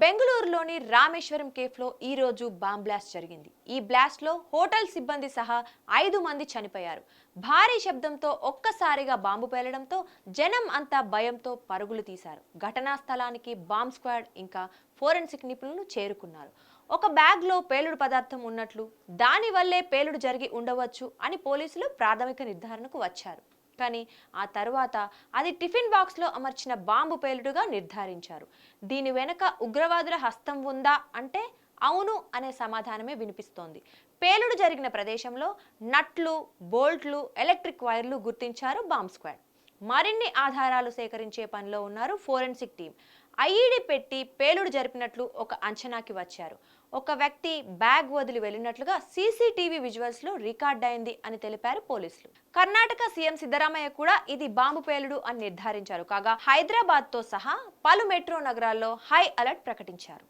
బెంగళూరులోని రామేశ్వరం కేఫ్లో ఈ రోజు బాంబ్ బ్లాస్ట్ జరిగింది. ఈ బ్లాస్ట్లో హోటల్ సిబ్బంది సహా ఐదు మంది చనిపోయారు. భారీ శబ్దంతో ఒక్కసారిగా బాంబు పేలడంతో జనం అంతా భయంతో పరుగులు తీశారు. ఘటనా స్థలానికి బాంబ్ స్క్వాడ్ ఇంకా ఫోరెన్సిక్ నిపుణులు చేరుకున్నారు. ఒక బ్యాగ్లో పేలుడు పదార్థం ఉన్నట్లు దానివల్లే పేలుడు జరిగి ఉండవచ్చు అని పోలీసులు ప్రాథమిక నిర్ధారణకు వచ్చారు. కానీ ఆ తరువాత అది టిఫిన్ బాక్స్లో అమర్చిన బాంబు పేలుడుగా నిర్ధారించారు. దీని వెనుక ఉగ్రవాదుల హస్తం ఉందా అంటే అవును అనే సమాధానమే వినిపిస్తోంది. పేలుడు జరిగిన ప్రదేశంలో నట్లు బోల్ట్లు ఎలక్ట్రిక్ వైర్లు గుర్తించారు బాంబ్ స్క్వాడ్. మరిన్ని ఆధారాలు సేకరించే పనిలో ఉన్నారు ఫోరెన్సిక్ టీం ఐఈడి పెట్టి పేలుడు జరిపినట్లు ఒక అంచనాకి వచ్చారు. ఒక వ్యక్తి బ్యాగ్ వదిలి వెళ్ళినట్లుగా సీసీటీవీ విజువల్స్లో రికార్డ్ అయింది అని తెలిపారు పోలీసులు. కర్ణాటక సీఎం సిద్ధరామయ్య కూడా ఇది బాంబు పేలుడు అని నిర్ధారించారు. కాగా హైదరాబాద్తో సహా పలు మెట్రో నగరాల్లో హై అలర్ట్ ప్రకటించారు.